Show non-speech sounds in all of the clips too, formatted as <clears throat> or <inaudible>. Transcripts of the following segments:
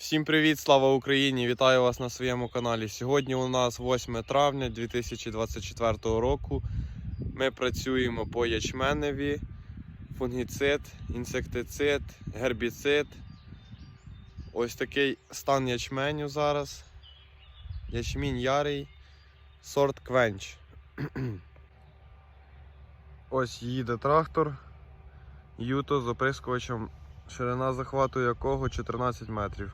Всім привіт, слава Україні! Вітаю вас на своєму каналі. Сьогодні у нас 8 травня 2024 року. Ми працюємо по ячменеві, фунгіцид, інсектицид, гербіцид. Ось такий стан ячменю зараз. Ячмінь ярий, сорт квенч. <clears throat> Ось їде трактор. Юто з оприскувачем, ширина захвату якого 14 метрів.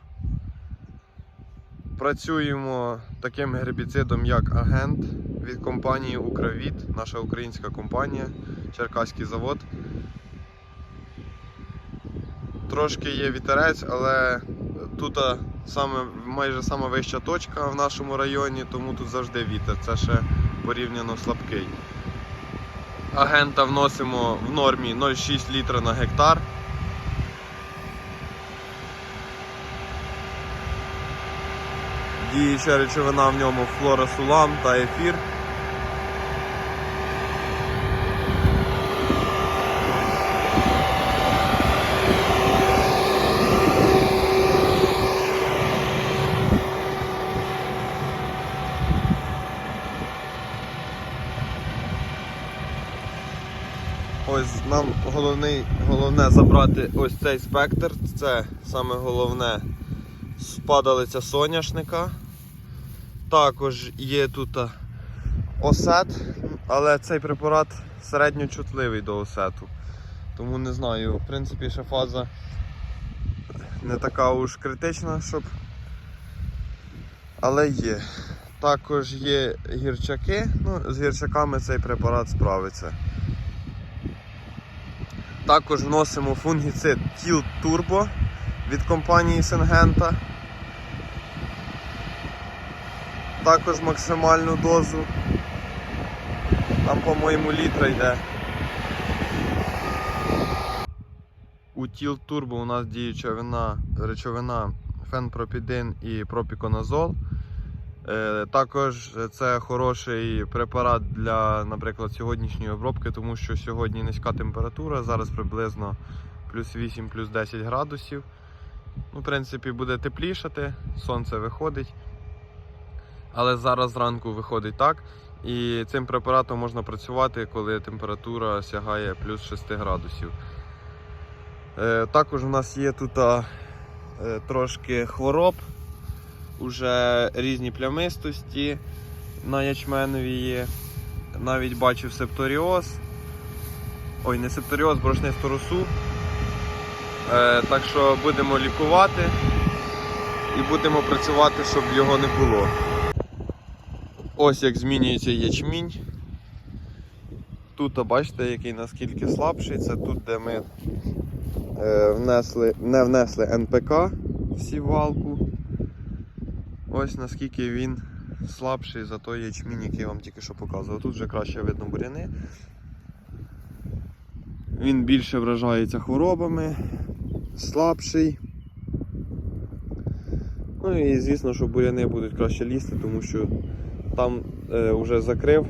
Працюємо таким гербіцидом, як агент від компанії Укравіт, наша українська компанія, Черкаський завод. Трошки є вітерець, але тут саме, майже сама вища точка в нашому районі, тому тут завжди вітер. Це ще порівняно слабкий. Агента вносимо в нормі 0,6 літра на гектар. Діюча речовина в ньому флорасулам та ефір. Ось нам головний, головне забрати ось цей спектр. Це саме головне спадалиця соняшника. Також є тут осет, але цей препарат середньочутливий до осету. Тому не знаю, в принципі, ще фаза не така уж критична, щоб. Але є. Також є гірчаки, ну, з гірчаками цей препарат справиться. Також вносимо фунгіцид Тіл Turbo від компанії Сингента. Також максимальну дозу. Там, по-моєму, літра йде. У Тіл Turbo у нас діюча вина, речовина фенпропідин і пропіконазол. Е, Також це хороший препарат для, наприклад, сьогоднішньої обробки, тому що сьогодні низька температура, зараз приблизно плюс 8, плюс 10 градусів. Ну, в принципі, буде теплішати, сонце виходить. Але зараз зранку виходить так. І цим препаратом можна працювати, коли температура сягає плюс 6 градусів. Е, Також у нас є тут е, трошки хвороб, уже різні плямистості на ячменові є. Навіть бачив септоріоз. Ой, не септоріоз, борошнисту росу. Е, так що будемо лікувати і будемо працювати, щоб його не було. Ось як змінюється ячмінь. Тут бачите, який наскільки слабший. Це тут, де ми е, внесли, не внесли НПК в сівалку. Ось наскільки він слабший за той ячмінь, який я вам тільки що показував. Тут вже краще видно буряни. Він більше вражається хворобами, слабший. Ну і звісно, що буряни будуть краще лізти, тому що там е, вже закрив.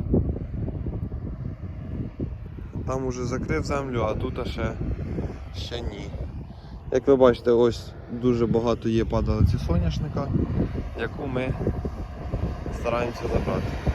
Там вже закрив землю, а тут ще, ще ні. Як ви бачите, ось дуже багато є падалиці соняшника, яку ми стараємося забрати.